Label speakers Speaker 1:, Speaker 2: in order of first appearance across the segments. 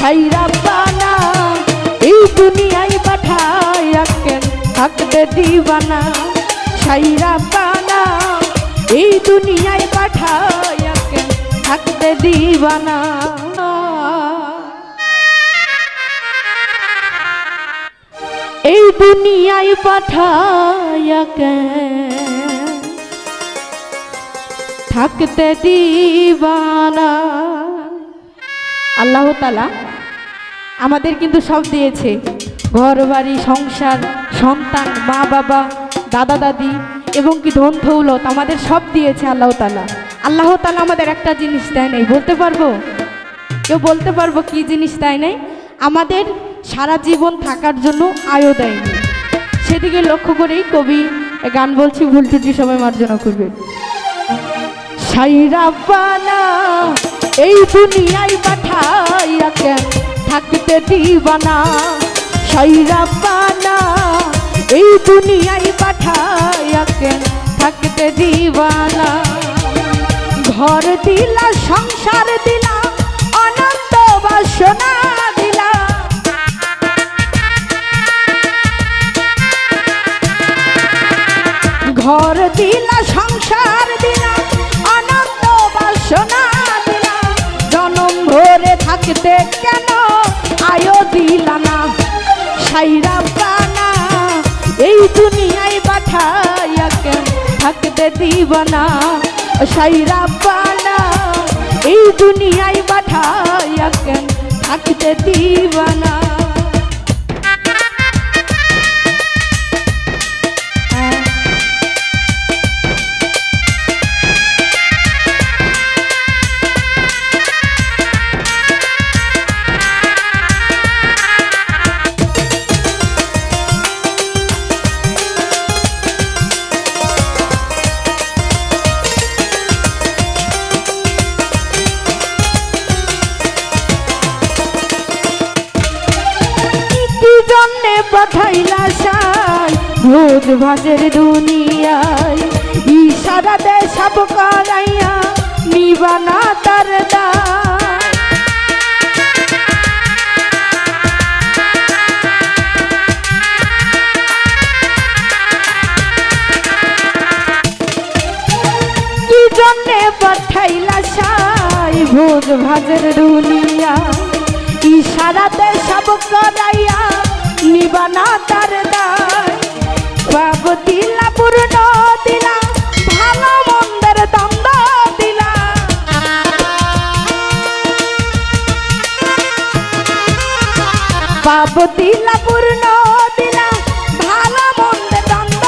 Speaker 1: সাইরা বানা, এই দুনিয়ায় পাঠায়া কেন থাকতে দিবানা সাইরা বানা, এই দুনিয়ায় পাঠায়া কেন থাকতে দিবানা এই দুনিয়ায় পাঠায়া কেন থাকতে দিবানা আল্লাহ তালা আমাদের কিন্তু সব দিয়েছে। ঘর বাড়ি সংসার, সন্তান, মা, বাবা, দাদা, দাদি এবং কি ধন দৌলত আমাদের সব দিয়েছে আল্লাহ তালা আল্লাহ তালা আমাদের একটা জিনিস দেয় নাই, বলতে পারব? কেউ বলতে পারব কি জিনিস দেয় নাই? আমাদের সারা জীবন থাকার জন্য আয়ও দেয়নি। সেদিকে লক্ষ্য করেই কবি গান বলছি, ভুল ত্রুটি সবাই মার্জনা করবে। সাইরা এই দুনিয়ায় পাঠাইয়া কেন থাকতে দিবানা বানা, এই দুনিয়ায় পাঠাইয়া কেন থাকতে দিবানা? ঘর দিলা, সংসার দিলা, অনন্ত বাসনা ঘর দিলা, সংসার দিলা আনন্দ বাসনা দিলা। জনম ভরে থাকতে কেন সাইরা পানা এই দুনিয়ায় পাঠাইয়া কেন থাকতে দিবানা? সাইরা পানা এই দুনিয়ায় পাঠাইয়া কেন থাকতে দিবানা? পাঠাইলা সাই ভোজ ভাজের দুনিয়ায় ইশারা দে সব করাইয়া নিবানা তার কি জন্যে পাঠাইলা সাই ভোজ ভাজের দুনিয়া ইশারাতে সব করাইয়া নিবানা তার দায়। দিলা পূর্ণ দিলা, ভালো মন্দের দ্বন্দ্ব দিলা। দিলা পূর্ণ দিলা, ভালো মন্দ দ্বন্দ্ব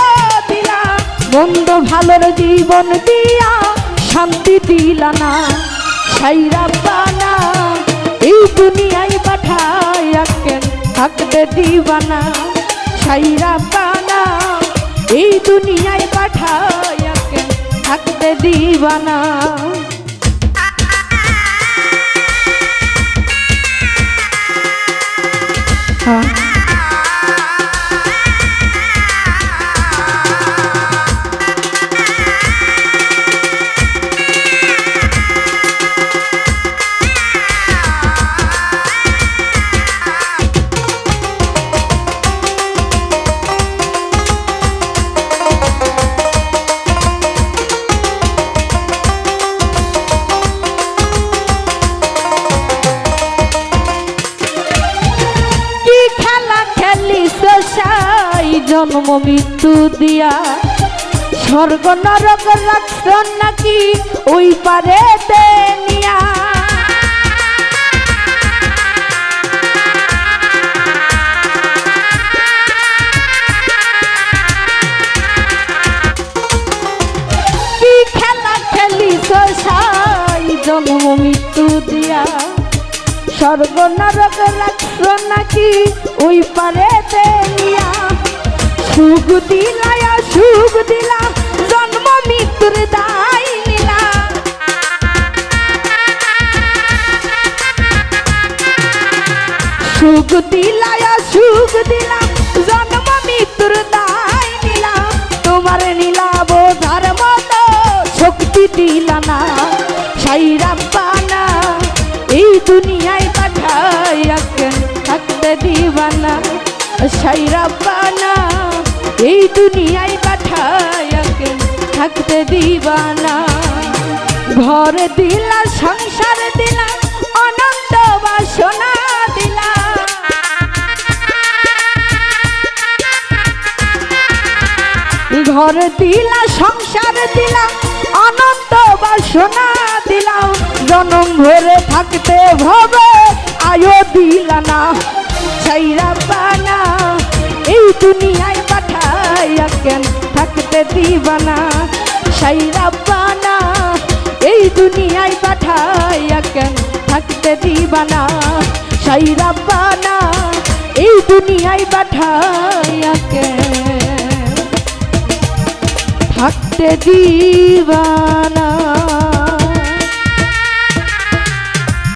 Speaker 1: দিলা। মন্দ ভালোর জীবন দিয়া শান্তি দিলা না। সাইরা পানা এই দুনিয়ায় কেন থাকতে দিবানা সাইরা পানা এই দুনিয়ায় পাঠায় থাকবে দিবানা হ্যাঁ। জন্ম মৃত্যু দিয়া। স্বর্গ, নরক রাখছ নাকি ওই পারে নিয়া। জন্ম মৃত্যু দিয়া? স্বর্গ, নরক রাখছ নাকি ওই পারে নিয়া? সুখ দিলায়া, সুখ দিলা, জন্ম মৃত্যুর দায় নিলা। সুখ দিলায়া, সুখ দিলা, জন্ম মৃত্যুর দায় নিলা। তোমার নীলা বোঝার মতো শক্তি দিলা না। পানা এই দুনিয়ায় সাইরা বানা, এই দুনিয়ায় পাঠায়াকে থাকতে দিবানা। ঘর দিলা, সংসার দিলা, অনন্ত বাসনা দিলা। ঘর দিলা, সংসার দিলা, অনন্ত বাসনা দিলাম জনম ভরে থাকতে ভবে আয়ো দিলা। থাকতে দিবানা সাই রাব্বানা এই দুনিয়ায় পাঠাইয়া কেন থাকতে দিবানা? সাই রাব্বানা এই দুনিয়ায় পাঠাইয়া কেন থাকতে দিবানা?